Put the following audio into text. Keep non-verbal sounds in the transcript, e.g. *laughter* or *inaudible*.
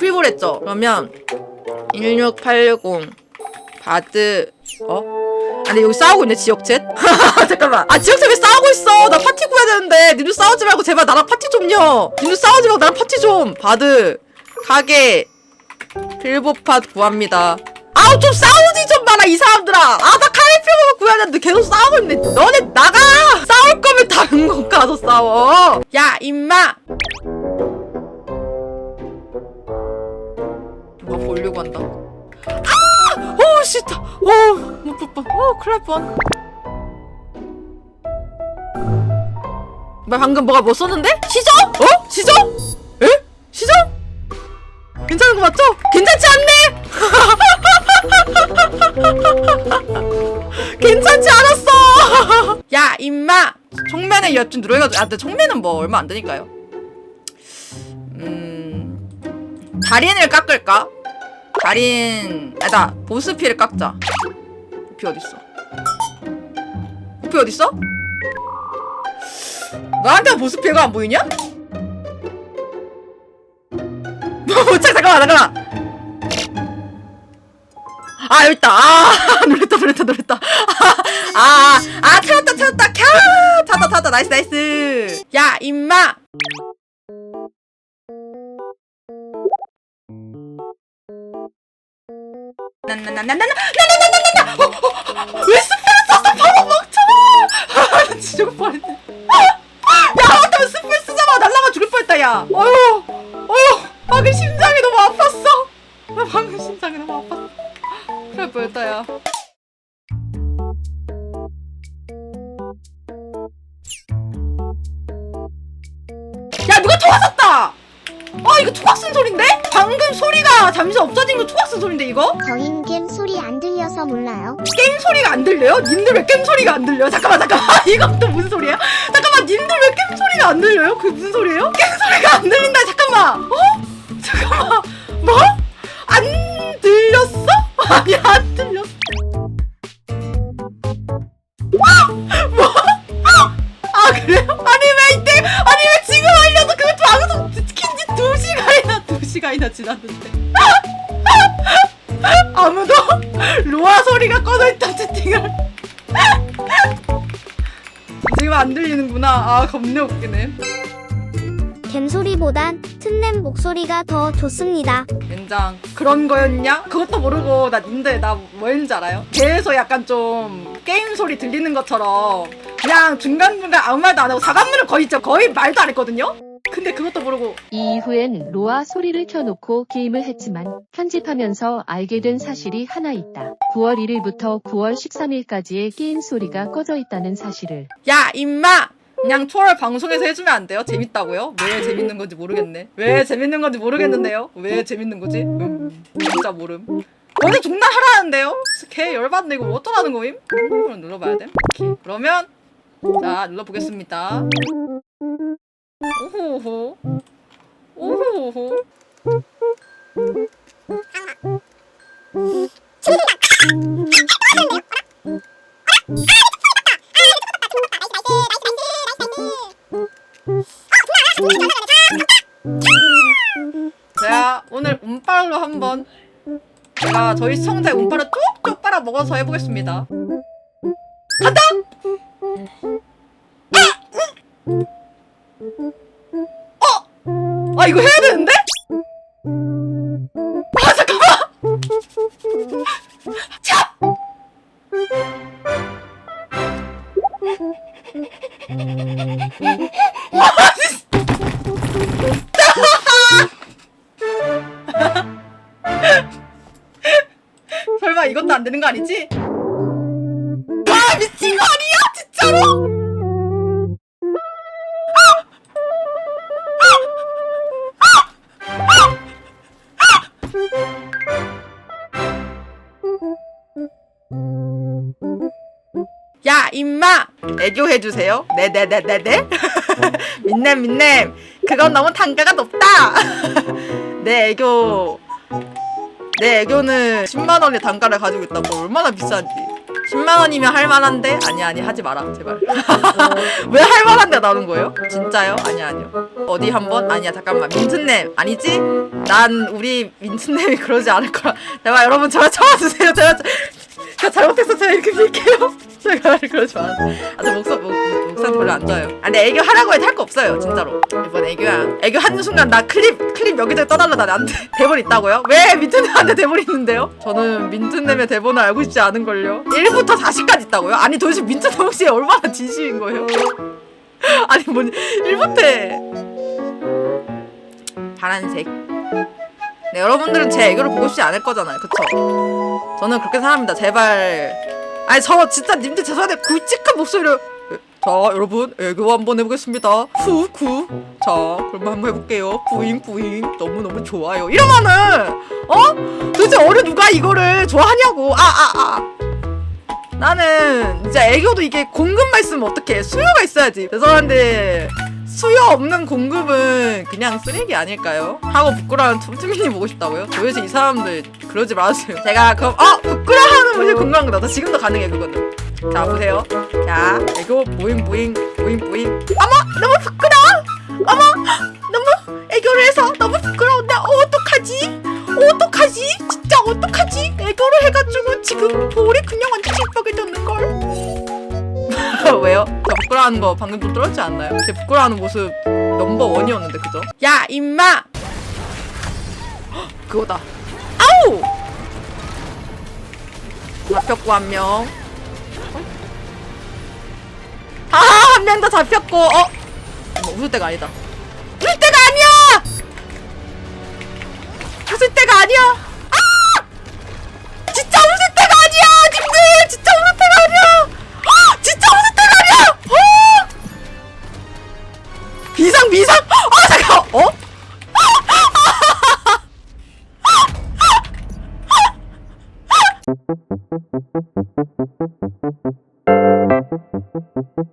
프리볼했죠? 그러면 1680 바드 어? 아니 여기 싸우고 있네 지역챗? *laughs* 잠깐만. 아 지역챗 왜 싸우고 있어? 나 파티 구해야 되는데. 님들 싸우지 말고 제발 나랑 파티 좀요 님들 싸우지 말고 나랑 파티 좀. 바드. 가게. 빌보팟 구합니다. 아우 좀 싸우지 좀 마라 이 사람들아. 아나 카이피오가 구해야 되는데 계속 싸우고 있네. 너네 나가! 싸울 거면 다른 곳 가서 싸워. 야 임마 한다 아! 오 씨다 오못 뻔. 오 큰일 날 뻔. 뭐 방금 뭐가 뭐 썼는데? 시정? 어? 시정? 에? 시정? 괜찮은 거 맞죠? 괜찮지 않네? *laughs* 괜찮지 않았어! *laughs* 야, 임마! 총매는 여튼 누르해가지고, 아, 근데 총매는 뭐 얼마 안 되니까요. 음, 달인을 깎을까? 달인, 아니다, 보스피를 깎자. 보피 어딨어? 보피 어딨어? 나한테 보스피가 안 보이냐? 뭐, *laughs* 잠깐만, 잠깐만! 아 여기 있다. 아 *laughs* 놀랬다 놀랬다 놀랬다. 아, 아, 아 찾았다 찾았다. 캬 찾다 찾다 나이스 나이스. 야 임마. 나나나나나나나나나나나 왜 스프를 썼어 바보 멍청아 나 진짜 죽을 뻔했네 야 어떤 스프 쓰자마자 날라가 죽을 뻔했다 야 어휴 어휴 방금 심장이 너무 아팠어 나 방금 심장이 너무 아팠어 그럴 뻔했다 야 야 누가 토가 썼다 아 이거 쓴 소린데? 방금 소리가 잠시 없어진 거쓴 소린데 이거? 저흰 겜 소리 안 들려서 몰라요. 게임 소리가 안 들려요? 님들 왜 게임 소리가 안 들려요? 잠깐만 잠깐만 *laughs* 이건 또 무슨 소리야? 잠깐만 님들 왜 게임 소리가 안 들려요? 그게 무슨 소리예요? 게임 소리가 안 들린다 잠깐만 어? 잠깐만 뭐? 안 들렸어? *laughs* 아니 안 시간이나 지났는데 *laughs* 아무도 로아 소리가 꺼져 있다 채팅을 *laughs* 지금 안 들리는구나 아 겁내 웃기네 겜 소리보단 튼냄 목소리가 더 좋습니다. 연장 그런 거였냐? 그것도 모르고 나 님들 나 뭐였는지 알아요? 계속 약간 좀 게임 소리 들리는 것처럼 그냥 중간중간 아무 말도 안 하고 사관문을 거의 진짜 거의 말도 안 했거든요? 근데 그것도 모르고 이후엔 로아 소리를 켜놓고 게임을 했지만 편집하면서 알게 된 사실이 하나 있다. 9월 1일부터 9월 13일까지의 게임 소리가 꺼져 있다는 사실을. 야 임마 그냥 초월 방송에서 해주면 안 돼요? 재밌다고요? 왜 재밌는 건지 모르겠네 왜 재밌는 건지 모르겠는데요? 왜 재밌는 거지? 음 진짜 모름 어제 존나 하라는데요? 개 열받네 이거 어쩌라는 거임? 음, 눌러봐야 돼 오케이 그러면 자 눌러보겠습니다 오호호 오호호 제가 오늘 운빨로 한번 제가 저희 시청자의 운빨을 쪽쪽 빨아 먹어서 해보겠습니다. 간다! 아 이거 해야 되는데? 아 잠깐만! 찹! 와 *laughs* 설마 이것도 안 되는 거 아니지? 와 미친 거 아니야 진짜로? 야 임마! 애교 해주세요. 네네네네네. *laughs* 민냄 민냄. 그건 너무 단가가 높다. *laughs* 내 애교. 내 애교는 10만 원의 단가를 가지고 있다고 얼마나 비싼지 10만 원이면 할 만한데? 아니 아니 하지 마라 제발. *laughs* 왜 할 만한데 나오는 거예요? 진짜요? 아니 아니요. 어디 한번? 아니야 잠깐만. 민트님 아니지? 난 우리 민트님이 그러지 않을 거라. 제발 여러분 저를 참아주세요. 제가 제가 잘못해서 제가 이렇게 빌게요 *laughs* 제가 그러지 마. 아, 저 목소 목, 목소리 별로 안 좋아요. 아, 근데 애교 하라고 해도 할 거 없어요, 진짜로. 이번 애교야. 애교 하는 순간 나 클립 클립 여기저기 떠달라 나한테 *laughs* 대본 있다고요? 왜 민트님한테 대본 있는데요? 저는 민트님의 대본을 알고 싶지 않은 걸요. 1부터 40까지 있다고요? 아니 도대체 민트님 혹시 얼마나 진심인 거예요? *laughs* 아니 뭐 1부터 파란색. 네, 여러분들은 제 애교를 보고 싶지 않을 거잖아요, 그쵸? 저는 그렇게 생각합니다. 제발. 아니 저 진짜 님들 죄송한데 굵직한 목소리로. 에, 자 여러분 애교 한번 해보겠습니다. 후 구 자 그럼 한번 해볼게요. 부잉 부잉. 너무너무 좋아요. 이러면은 어? 도대체 어느 누가 이거를 좋아하냐고. 아 아, 아. 나는 진짜 애교도 이게 공급만 있으면 어떡해. 수요가 있어야지. 죄송한데 수요 없는 공급은 그냥 쓰레기 아닐까요? 하고 부끄러운 툼투미님 보고 싶다고요? 도대체 이 사람들 그러지 마세요. 제가 그럼 어 부끄러워하는 모습 궁금한 거다. 나 지금도 가능해 그거는. 자 보세요. 자 애교 보잉 보잉 보잉 보잉. 어머 너무 부끄러워. 어머 너무 애교를 해서 너무 부끄러운데 어, 어떡하지? 어, 어떡하지? 진짜 어떡하지? 애교를 해가지고 지금 볼이 그냥 완전 실격이 됐는 걸. *laughs* 왜요? 저 부끄러워하는 거 방금 좀 떨었지 않나요? 제 부끄러워하는 모습 넘버 원이었는데 그죠? 야 임마! 헉, *gasps* 그거다. 아우! 잡혔고 한 명. 아, 한 명 더 잡혔고. 어? 어머, 웃을 때가 아니다. 웃을 때가 아니야! 웃을 때가 아니야. Thank you.